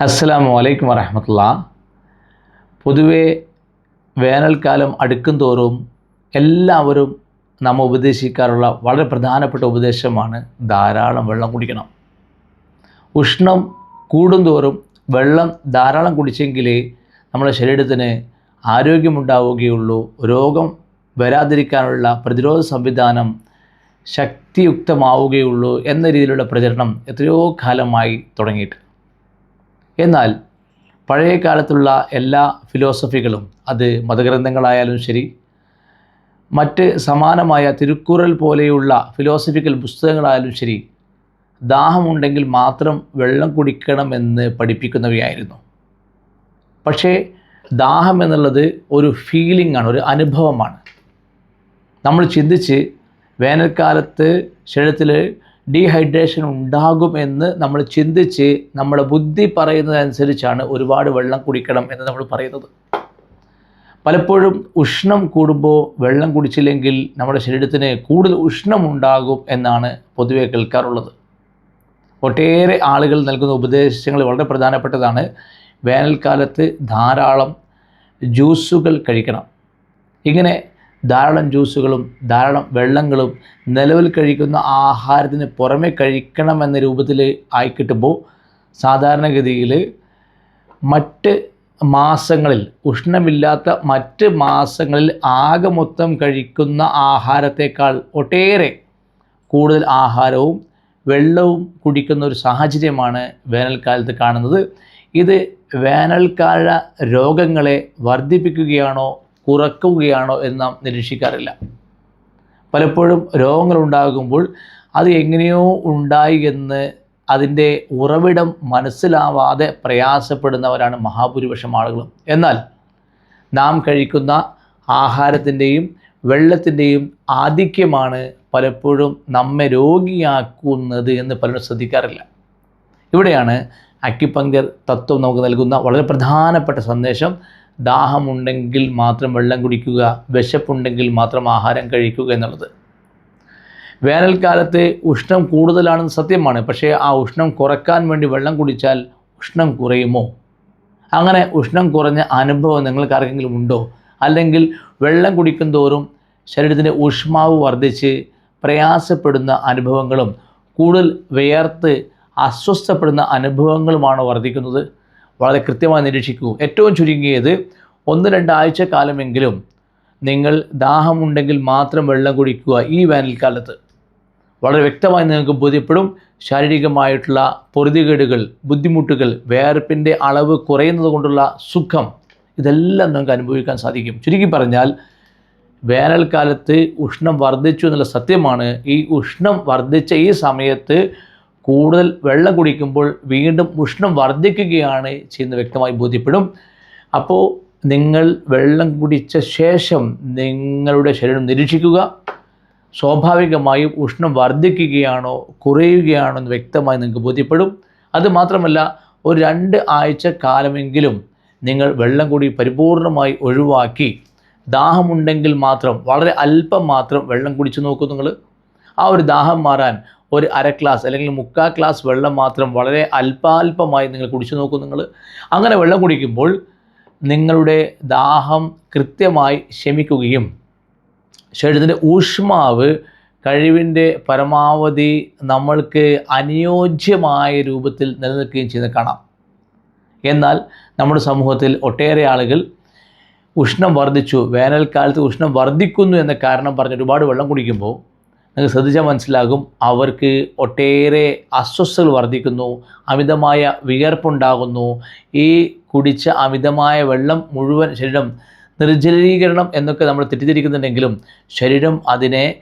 അസ്സലാമു വലൈക്കും വരഹമത്തുള്ള പൊതുവെ വേനൽക്കാലം അടുക്കും തോറും എല്ലാവരും നാം ഉപദേശിക്കാറുള്ള വളരെ പ്രധാനപ്പെട്ട ഉപദേശമാണ് ധാരാളം വെള്ളം കുടിക്കണം. ഉഷ്ണം കൂടുന്തോറും വെള്ളം ധാരാളം കുടിച്ചെങ്കിലേ നമ്മുടെ ശരീരത്തിന് ആരോഗ്യമുണ്ടാവുകയുള്ളൂ. രോഗം വരാതിരിക്കാനുള്ള പ്രതിരോധ സംവിധാനം ശക്തിയുക്തമാവുകയുള്ളൂ എന്ന രീതിയിലുള്ള പ്രചരണം എത്രയോ കാലമായി തുടങ്ങിയിട്ട് എന്നാൽ പഴയ കാലത്തുള്ള എല്ലാ ഫിലോസഫികളും അത് മതഗ്രന്ഥങ്ങളായാലും ശരി മറ്റ് സമാനമായ തിരുക്കുറൽ പോലെയുള്ള ഫിലോസഫിക്കൽ പുസ്തകങ്ങളായാലും ശരി ദാഹമുണ്ടെങ്കിൽ മാത്രം വെള്ളം കുടിക്കണമെന്ന് പഠിപ്പിക്കുന്നവയായിരുന്നു. പക്ഷേ ദാഹം എന്നുള്ളത് ഒരു ഫീലിംഗ് ആണ് ഒരു അനുഭവമാണ്. നമ്മൾ ചിന്തിച്ച് വേനൽക്കാലത്ത് ശരീരത്തിൽ ഡീഹൈഡ്രേഷൻ ഉണ്ടാകും എന്ന് നമ്മൾ ചിന്തിച്ച് നമ്മുടെ ബുദ്ധി പറയുന്നതനുസരിച്ചാണ് ഒരുപാട് വെള്ളം കുടിക്കണം എന്ന് നമ്മൾ പറയുന്നത്. പലപ്പോഴും ഉഷ്ണം കൂടുമ്പോൾ വെള്ളം കുടിച്ചില്ലെങ്കിൽ നമ്മുടെ ശരീരത്തിന് കൂടുതൽ ഉഷ്ണം ഉണ്ടാകും എന്നാണ് പൊതുവെ കേൾക്കാറുള്ളത്. ഒട്ടേറെ ആളുകൾ നൽകുന്ന ഉപദേശങ്ങൾ വളരെ പ്രധാനപ്പെട്ടതാണ്. വേനൽക്കാലത്ത് ധാരാളം ജ്യൂസുകൾ കഴിക്കണം. ഇങ്ങനെ ധാരാളം ജ്യൂസുകളും ധാരാളം വെള്ളങ്ങളും നിലവിൽ കഴിക്കുന്ന ആഹാരത്തിന് പുറമെ കഴിക്കണം എന്ന രൂപത്തിൽ ആയി ആയിക്കിട്ടുമ്പോൾ സാധാരണഗതിയിൽ മറ്റ് മാസങ്ങളിൽ ഉഷ്ണമില്ലാത്ത മറ്റ് മാസങ്ങളിൽ ആകെ മൊത്തം കഴിക്കുന്ന ആഹാരത്തേക്കാൾ ഒട്ടേറെ കൂടുതൽ ആഹാരവും വെള്ളവും കുടിക്കുന്ന ഒരു സാഹചര്യമാണ് വേനൽക്കാലത്ത് കാണുന്നത്. ഇത് വേനൽക്കാല രോഗങ്ങളെ വർദ്ധിപ്പിക്കുകയാണോ കുറക്കുകയാണോ എന്ന് നാം നിരീക്ഷിക്കാറില്ല. പലപ്പോഴും രോഗങ്ങൾ ഉണ്ടാകുമ്പോൾ അത് എങ്ങനെയോ ഉണ്ടായി എന്ന് അതിന്റെ ഉറവിടം മനസ്സിലാവാതെ പ്രയാസപ്പെടുന്നവരാണ് മഹാഭൂരിപക്ഷം ആളുകളും. എന്നാൽ നാം കഴിക്കുന്ന ആഹാരത്തിന്റെയും വെള്ളത്തിന്റെയും ആധിക്യമാണ് പലപ്പോഴും നമ്മെ രോഗിയാക്കുന്നത് എന്ന് പലരും ശ്രദ്ധിക്കാറില്ല. ഇവിടെയാണ് അക്കിപ്പങ്കർ തത്വം നമുക്ക് നൽകുന്ന വളരെ പ്രധാനപ്പെട്ട സന്ദേശം ദാഹമുണ്ടെങ്കിൽ മാത്രം വെള്ളം കുടിക്കുക വിശപ്പുണ്ടെങ്കിൽ മാത്രം ആഹാരം കഴിക്കുക എന്നുള്ളത്. വേനൽക്കാലത്ത് ഉഷ്ണം കൂടുതലാണെന്ന് സത്യമാണ്. പക്ഷേ ആ ഉഷ്ണം കുറയ്ക്കാൻ വേണ്ടി വെള്ളം കുടിച്ചാൽ ഉഷ്ണം കുറയുമോ? അങ്ങനെ ഉഷ്ണം കുറഞ്ഞ അനുഭവം നിങ്ങൾക്ക് ആർക്കെങ്കിലും ഉണ്ടോ? അല്ലെങ്കിൽ വെള്ളം കുടിക്കും തോറും ശരീരത്തിന്റെ ഊഷ്മാവ് വർദ്ധിച്ച് പ്രയാസപ്പെടുന്ന അനുഭവങ്ങളും കൂടുതൽ വിയർത്ത് അസ്വസ്ഥപ്പെടുന്ന അനുഭവങ്ങളുമാണ് വർദ്ധിക്കുന്നത്? വളരെ കൃത്യമായി നിരീക്ഷിക്കൂ. ഏറ്റവും ചുരുങ്ങിയത് ഒന്ന് രണ്ടാഴ്ച കാലമെങ്കിലും നിങ്ങൾ ദാഹമുണ്ടെങ്കിൽ മാത്രം വെള്ളം കുടിക്കുക ഈ വേനൽക്കാലത്ത്. വളരെ വ്യക്തമായി നിങ്ങൾക്ക് ബോധ്യപ്പെടും. ശാരീരികമായിട്ടുള്ള പൊറുതികേടുകൾ ബുദ്ധിമുട്ടുകൾ വേർപ്പിന്റെ അളവ് കുറയുന്നത് കൊണ്ടുള്ള സുഖം ഇതെല്ലാം നിങ്ങൾക്ക് അനുഭവിക്കാൻ സാധിക്കും. ചുരുക്കി പറഞ്ഞാൽ വേനൽക്കാലത്ത് ഉഷ്ണം വർദ്ധിച്ചു എന്നുള്ള സത്യമാണ്. ഈ ഉഷ്ണം വർദ്ധിച്ച ഈ സമയത്ത് കൂടുതൽ വെള്ളം കുടിക്കുമ്പോൾ വീണ്ടും ഉഷ്ണം വർദ്ധിക്കുകയാണ് ചെയ്യുന്ന വ്യക്തമായി ബോധ്യപ്പെടും. അപ്പോൾ നിങ്ങൾ വെള്ളം കുടിച്ച ശേഷം നിങ്ങളുടെ ശരീരം നിരീക്ഷിക്കുക. സ്വാഭാവികമായും ഉഷ്ണം വർദ്ധിക്കുകയാണോ കുറയുകയാണോ എന്ന് വ്യക്തമായി നിങ്ങൾക്ക് ബോധ്യപ്പെടും. അതുമാത്രമല്ല ഒരു രണ്ട് ആഴ്ച കാലമെങ്കിലും നിങ്ങൾ വെള്ളം കൂടി പരിപൂർണമായി ഒഴിവാക്കി ദാഹമുണ്ടെങ്കിൽ മാത്രം വളരെ അല്പം മാത്രം വെള്ളം കുടിച്ച് നോക്കൂ നിങ്ങൾ. ആ ഒരു ദാഹം മാറാൻ ഒരു അര ഗ്ലാസ് അല്ലെങ്കിൽ മുക്കാൽ ഗ്ലാസ് വെള്ളം മാത്രം വളരെ അല്പാൽപമായി നിങ്ങൾ കുടിച്ചു നോക്കും നിങ്ങൾ. അങ്ങനെ വെള്ളം കുടിക്കുമ്പോൾ നിങ്ങളുടെ ദാഹം കൃത്യമായി ശമിക്കുകയും ശരീരത്തിന്റെ ഊഷ്മാവ് കഴിവിന്റെ പരമാവധി നമ്മൾക്ക് അനുയോജ്യമായ രൂപത്തിൽ നിലനിൽക്കുകയും ചെയ്യുന്നത് കാണാം. എന്നാൽ നമ്മുടെ സമൂഹത്തിൽ ഒട്ടേറെ ആളുകൾ ഉഷ്ണം വർദ്ധിച്ചു വേനൽക്കാലത്ത് ഉഷ്ണം വർദ്ധിക്കുന്നു എന്ന കാരണം പറഞ്ഞ് ഒരുപാട് വെള്ളം കുടിക്കുമ്പോൾ നിങ്ങൾക്ക് ശ്രദ്ധിച്ചാൽ മനസ്സിലാകും. അവർക്ക് ഒട്ടേറെ അസ്വസ്ഥകൾ വർദ്ധിക്കുന്നു അമിതമായ വിയർപ്പുണ്ടാകുന്നു. ഈ കുടിച്ച അമിതമായ വെള്ളം മുഴുവൻ ശരീരം നിർജലീകരണം എന്നൊക്കെ നമ്മൾ തെറ്റിദ്ധരിക്കുന്നുണ്ടെങ്കിലും ശരീരം അതിനെ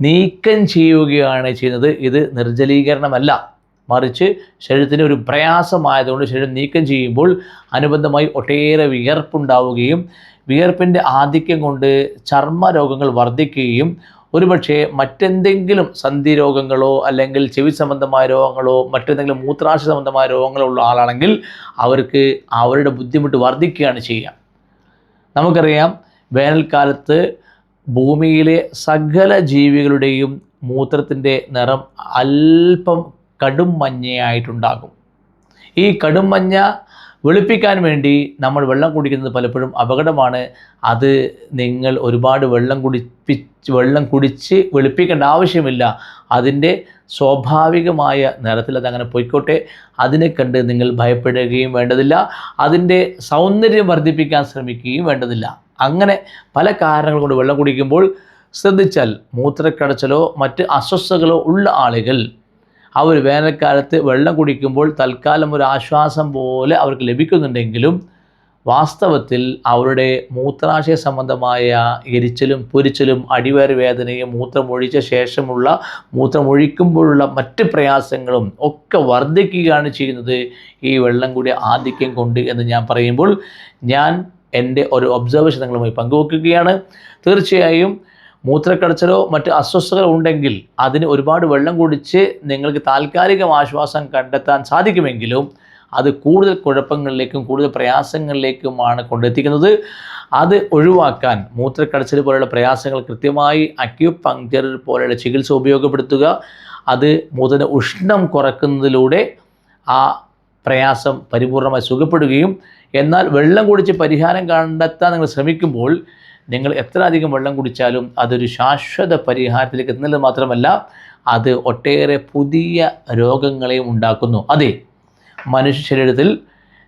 നീക്കം ചെയ്യുകയാണ് ചെയ്യുന്നത്. ഇത് നിർജലീകരണമല്ല. മറിച്ച് ശരീരത്തിന് ഒരു പ്രയാസമായതുകൊണ്ട് ശരീരം നീക്കം ചെയ്യുമ്പോൾ അനുബന്ധമായി ഒട്ടേറെ വിയർപ്പുണ്ടാവുകയും വിയർപ്പിന്റെ ആധിക്യം കൊണ്ട് ചർമ്മ രോഗങ്ങൾ വർദ്ധിക്കുകയും ഒരുപക്ഷെ മറ്റെന്തെങ്കിലും സന്ധി രോഗങ്ങളോ അല്ലെങ്കിൽ ചെവി സംബന്ധമായ രോഗങ്ങളോ മറ്റെന്തെങ്കിലും മൂത്രാശയ സംബന്ധമായ രോഗങ്ങളോ ഉള്ള ആളാണെങ്കിൽ അവർക്ക് അവരുടെ ബുദ്ധിമുട്ട് വർദ്ധിക്കുകയാണ് ചെയ്യുക. നമുക്കറിയാം വേനൽക്കാലത്ത് ഭൂമിയിലെ സകല ജീവികളുടെയും മൂത്രത്തിന്റെ നിറം അല്പം കടും മഞ്ഞയായിട്ടുണ്ടാകും. ഈ കടുംമഞ്ഞ വെളുപ്പിക്കാൻ വേണ്ടി നമ്മൾ വെള്ളം കുടിക്കുന്നത് പലപ്പോഴും അപകടമാണ്. അത് നിങ്ങൾ ഒരുപാട് വെള്ളം കുടിപ്പിച്ച് വെള്ളം കുടിച്ച് വെളുപ്പിക്കേണ്ട ആവശ്യമില്ല. അതിന്റെ സ്വാഭാവികമായ നിറത്തിൽ അതങ്ങനെ പോയിക്കോട്ടെ. അതിനെ കണ്ട് നിങ്ങൾ ഭയപ്പെടുകയും വേണ്ടതില്ല. അതിന്റെ സൗന്ദര്യം വർദ്ധിപ്പിക്കാൻ ശ്രമിക്കുകയും വേണ്ടതില്ല. അങ്ങനെ പല കാരണങ്ങൾ കൊണ്ട് വെള്ളം കുടിക്കുമ്പോൾ ശ്രദ്ധിച്ചാൽ മൂത്രക്കടച്ചലോ മറ്റ് അസ്വസ്ഥതകളോ ഉള്ള ആളുകൾ അവർ വേനൽക്കാലത്ത് വെള്ളം കുടിക്കുമ്പോൾ തൽക്കാലം ഒരു ആശ്വാസം പോലെ അവർക്ക് ലഭിക്കുന്നുണ്ടെങ്കിലും വാസ്തവത്തിൽ അവരുടെ മൂത്രാശയ സംബന്ധമായ എരിച്ചലും പൊരിച്ചലും അടിവയറ് വേദനയും മൂത്രമൊഴിച്ച ശേഷമുള്ള മൂത്രമൊഴിക്കുമ്പോഴുള്ള മറ്റ് പ്രയാസങ്ങളും ഒക്കെ വർദ്ധിക്കുകയാണ് ചെയ്യുന്നത് ഈ വെള്ളം കൂടി ആധിക്യം കൊണ്ട് എന്ന് ഞാൻ പറയുമ്പോൾ ഞാൻ എന്റെ ഒരു ഒബ്സർവേഷൻ നിങ്ങളുമായി പങ്കുവെക്കുകയാണ്. തീർച്ചയായും മൂത്രക്കടച്ചലോ മറ്റ് അസ്വസ്ഥതകളോ ഉണ്ടെങ്കിൽ അതിന് ഒരുപാട് വെള്ളം കുടിച്ച് നിങ്ങൾക്ക് താൽക്കാലിക ആശ്വാസം കണ്ടെത്താൻ സാധിക്കുമെങ്കിലും അത് കൂടുതൽ കുഴപ്പങ്ങളിലേക്കും കൂടുതൽ പ്രയാസങ്ങളിലേക്കുമാണ് കൊണ്ടെത്തിക്കുന്നത്. അത് ഒഴിവാക്കാൻ മൂത്രക്കടച്ചിൽ പോലെയുള്ള പ്രയാസങ്ങൾ കൃത്യമായി അക്യുപങ്ക്ചർ പോലെയുള്ള ചികിത്സ ഉപയോഗപ്പെടുത്തുക. അത് മൂത്രം ഉഷ്ണം കുറക്കുന്നതിലൂടെ ആ പ്രയാസം പരിപൂർണമായി സുഖപ്പെടുകയും എന്നാൽ വെള്ളം കുടിച്ച് പരിഹാരം കണ്ടെത്താൻ നിങ്ങൾ ശ്രമിക്കുമ്പോൾ നിങ്ങൾ എത്ര അധികം വെള്ളം കുടിച്ചാലും അതൊരു ശാശ്വത പരിഹാരത്തിലേക്ക് എത്തുന്നത് മാത്രമല്ല അത് ഒട്ടേറെ പുതിയ രോഗങ്ങളെയും ഉണ്ടാക്കുന്നു. അതെ മനുഷ്യ ശരീരത്തിൽ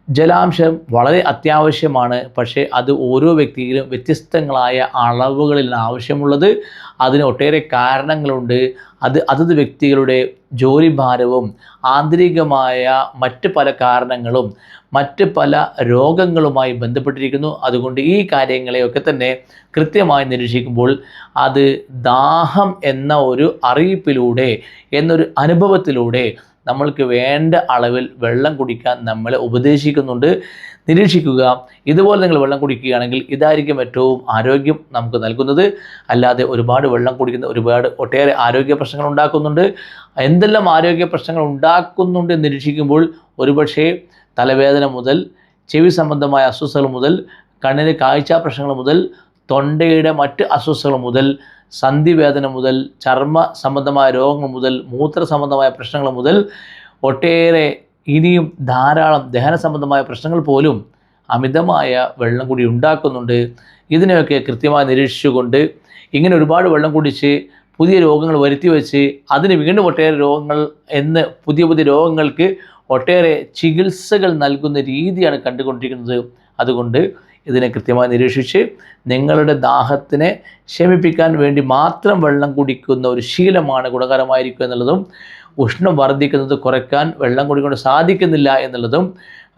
ജലാംശം വളരെ അത്യാവശ്യമാണ്. പക്ഷേ അത് ഓരോ വ്യക്തിയിലും വ്യത്യസ്തങ്ങളായ അളവുകളിൽ ആവശ്യമുള്ളത്. അതിന് ഒട്ടേറെ കാരണങ്ങളുണ്ട്. അത് അതത് വ്യക്തികളുടെ ജോലിഭാരവും ആന്തരികമായ മറ്റ് പല കാരണങ്ങളും മറ്റ് പല രോഗങ്ങളുമായി ബന്ധപ്പെട്ടിരിക്കുന്നു. അതുകൊണ്ട് ഈ കാര്യങ്ങളെയൊക്കെ തന്നെ കൃത്യമായി നിരീക്ഷിക്കുമ്പോൾ അത് ദാഹം എന്ന ഒരു അറിയിപ്പിലൂടെ എന്നൊരു അനുഭവത്തിലൂടെ നമ്മൾക്ക് വേണ്ട അളവിൽ വെള്ളം കുടിക്കാൻ നമ്മളെ ഉപദേശിക്കുന്നുണ്ട്. നിരീക്ഷിക്കുക. ഇതുപോലെ നിങ്ങൾ വെള്ളം കുടിക്കുകയാണെങ്കിൽ ഇതായിരിക്കും ഏറ്റവും ആരോഗ്യം നമുക്ക് നൽകുന്നത്. അല്ലാതെ ഒരുപാട് വെള്ളം കുടിക്കുന്ന ഒരുപാട് ഒട്ടേറെ ആരോഗ്യ പ്രശ്നങ്ങൾ ഉണ്ടാക്കുന്നുണ്ട്. എന്തെല്ലാം ആരോഗ്യ പ്രശ്നങ്ങൾ ഉണ്ടാക്കുന്നുണ്ട് നിരീക്ഷിക്കുമ്പോൾ ഒരുപക്ഷേ തലവേദന മുതൽ ചെവി സംബന്ധമായ അസ്വസ്ഥതകൾ മുതൽ കണ്ണിന് കാഴ്ച പ്രശ്നങ്ങൾ മുതൽ തൊണ്ടയുടെ മറ്റ് അസ്വസ്ഥകൾ മുതൽ സന്ധിവേദന മുതൽ ചർമ്മ സംബന്ധമായ രോഗങ്ങൾ മുതൽ മൂത്ര സംബന്ധമായ പ്രശ്നങ്ങൾ മുതൽ ഒട്ടേറെ ഇനിയും ധാരാളം ദഹന സംബന്ധമായ പ്രശ്നങ്ങൾ പോലും അമിതമായ വെള്ളം കൂടി ഉണ്ടാക്കുന്നുണ്ട്. ഇതിനെയൊക്കെ കൃത്യമായി നിരീക്ഷിച്ചുകൊണ്ട് ഇങ്ങനെ ഒരുപാട് വെള്ളം കുടിച്ച് പുതിയ രോഗങ്ങൾ വരുത്തി വെച്ച് അതിന് വീണ്ടും ഒട്ടേറെ രോഗങ്ങൾ എന്ന് പുതിയ പുതിയ രോഗങ്ങൾക്ക് ഒട്ടേറെ ചികിത്സകൾ നൽകുന്ന രീതിയാണ് കണ്ടുകൊണ്ടിരിക്കുന്നത്. അതുകൊണ്ട് ഇതിനെ കൃത്യമായി നിരീക്ഷിച്ച് നിങ്ങളുടെ ദാഹത്തിനെ ശമിപ്പിക്കാൻ വേണ്ടി മാത്രം വെള്ളം കുടിക്കുന്ന ഒരു ശീലമാണ് ഗുണകരമായിരിക്കും എന്നുള്ളതും ഉഷ്ണം വർദ്ധിക്കുന്നത് കുറയ്ക്കാൻ വെള്ളം കുടിക്കൊണ്ട് സാധിക്കുന്നില്ല എന്നുള്ളതും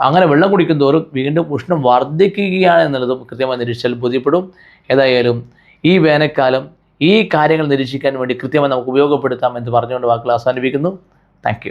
അങ്ങനെ വെള്ളം കുടിക്കുന്തോറും വീണ്ടും ഉഷ്ണം വർദ്ധിക്കുകയാണ് എന്നുള്ളതും കൃത്യമായി നിരീക്ഷിച്ചാൽ ബോധ്യപ്പെടും. ഏതായാലും ഈ വേനൽക്കാലം ഈ കാര്യങ്ങൾ നിരീക്ഷിക്കാൻ വേണ്ടി കൃത്യമായി നമുക്ക് ഉപയോഗപ്പെടുത്താം എന്ന് പറഞ്ഞുകൊണ്ട് വാക്കുകൾ അവസാനിപ്പിക്കുന്നു. താങ്ക്